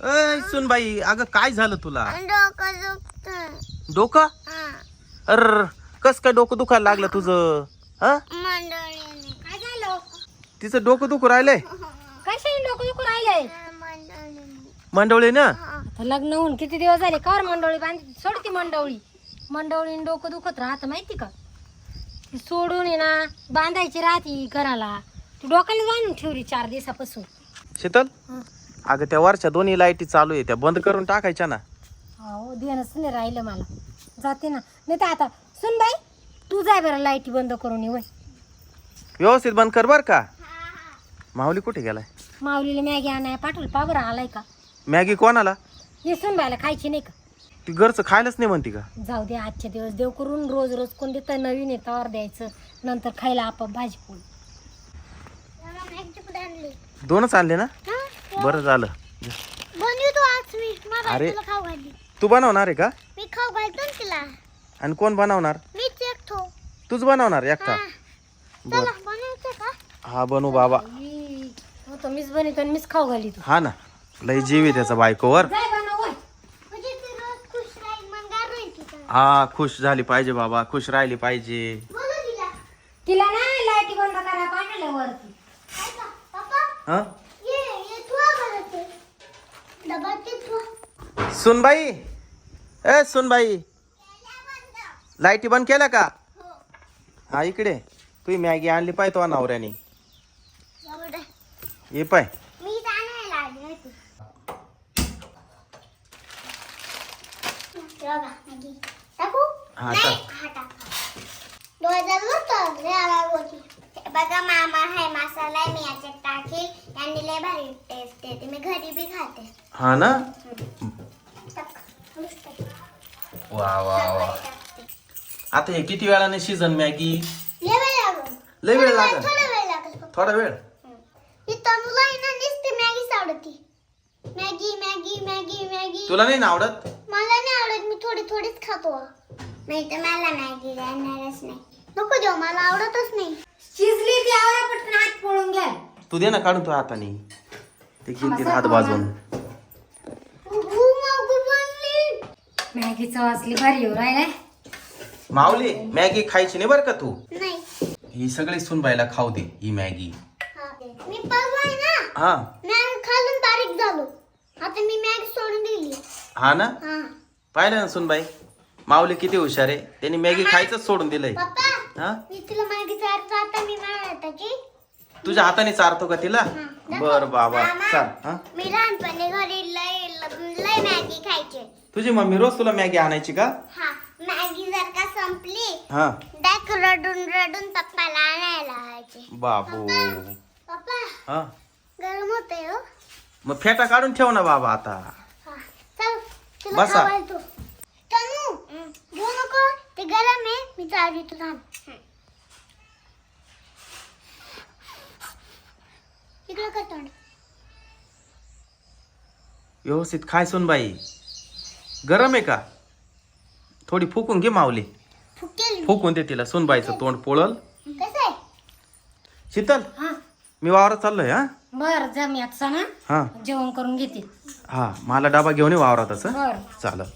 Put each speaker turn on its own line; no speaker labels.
अय सुनबाई अगं काय झालं तुला?
डोकं दुखत
डोकं?
हा.
अर कस काय डोकं दुखायला लागलं तुझं? हा?
मंडळीने.
काय झालं?
तिचं डोकं दुखू राहिलंय?
कशाने डोकं दुखू राहिलंय?
मंडळीने.
मंडवळे ना
आता लग्न होऊन किती दिवस झाले? कर मंडवळी बांधली? सोड ती मंडवळी मंडवळीने डोकं दुखत राहतं माहिती का? ती सोडून आहे ना बांधायची राहती घराला. ती डोक्याला बांधून ठेवली चार दिवसापासून.
शीतल?
हं.
अगं त्या वरच्या दोन्ही लाईटी चालू आहे त्या बंद करून टाकायच्या ना.
हो ध्यानच नाही राहिलं मला. जाते ना. नाही तर आता सुन बाई तू जाय बरं लाईटी बंद करून ये वय.
व्यवस्थित बंद कर बर का. माऊली कुठे गेलाय?
माऊलीला मॅगी आणाय पाठवलं पा बरं आलाय का?
मॅगी कोणाला?
ये सुन बायला खायची नाही का?
ती घरचं खायलाच नाही म्हणती का?
जाऊ दे आजचे दिवस देव करून रोज रोज कोण देतं? नवीन येतावर द्यायचं. नंतर खायला आपाप भाजी पोळी.
दोनच आणले ना? बरं झालं.
बनवतो आज मी. मला
अरे.
तुला खाऊ घाली
तू बनवणार आहे का?
मी खाऊ घालतो ना तिला.
आणि कोण बनवणार?
मीच
तूच बनवणार एकटा?
हा.
बर.
चला बनवायचं का?
हा बनू बाबा.
हो मीच बनवतो आणि मीच खाऊ घाली तू.
हा ना. लय जीव आहे त्याचा बायकोवर.
बनव.
म्हणजे ती रोज खुश राहील मग गार राहील तिथं
हा खुश झाली पाहिजे बाबा. खुश राहिली पाहिजे.
बोलू तिला.
तिला ना लाईटी बंद करा पाठवलं वरती.
काय का पप्पा.
हा? सुनबाई? ए सुनबाई. लाईटी बंद केल्या का? हा इकडे. तू मॅगी आणली पाय तो नवऱ्याने. ये पाय. हा,
बघा मामा हे मसाला आहे मी याच्यात टाकेल. यांनी लय भारी टेस्ट येते मी घरी बी खाते.
हा ना. वा वा वा. आता हे किती वेळाने सीझन मॅगी
लय वेळ लागेल.
लय वेळ
थोडा
लागेल.
थोडा वेळ लागेल.
थोडा वेळ?
ही तनुला आहे ना नुसती मॅगीच आवडती मॅगी मॅगी मॅगी मॅगी
तुला नाही ना आवडत?
मला नाही आवडत. मी थोडी थोडीच खातो. नाही तर मला मॅगी जाणारच नाही. नको देऊ मला आवडतच नाही.
तू
दे ना काढून तू हाताने. ते किती हात
उगू मागू
वाचली भारी हो राहिलाय.
माऊली मॅगी खायची नाही बरं का तू?
नाही.
ही सगळी सुनबाईला खाऊ दे ही मॅगी.
हा. मी ना.
हा.
मॅग तारीख झालो. आता मी मॅग सोडून दिली.
हा ना?
हा.
पाहिलं ना सुनबाई? माऊली किती हुशार आहे. त्यांनी मॅगी खायचंच सोडून दिलंय.
पप्पा
हा?
मी तुला मॅगी चारतो आता मी मला हाताची
तुझ्या हाताने चारतो का तिला? बर बाबा. चाल हा?
मी लहानपणी घरी लय लय मॅगी खायचे.
तुझी मम्मी रोज तुला मॅगी आणायची का?
हा मॅगी जर का संपली
हा.
डाक रडून रडून पप्पाला आणायला लावायचे.
बाबू.
पप्पा
हा?
गरम होते हो.
मग फेटा काढून ठेव ना बाबा आता.
हा, चल तुला
बसा.
तनू घेऊ नको ते गरम आहे मी चालू तू इकडं का तोंड.
व्यवस्थित खाय सुनबाई गरम आहे का? थोडी फुकून घे
फुकेल
फुकून दे तिला सुनबाईचं तोंड पोळल.
कसं आहे?
शीतल
हा.
मी वावरात चाललोय हा?
बर जा मी आता ना.
हा.
जेवण करून घेते.
हा मला डबा घेऊन ये वावरातच?
बर.
चालेल.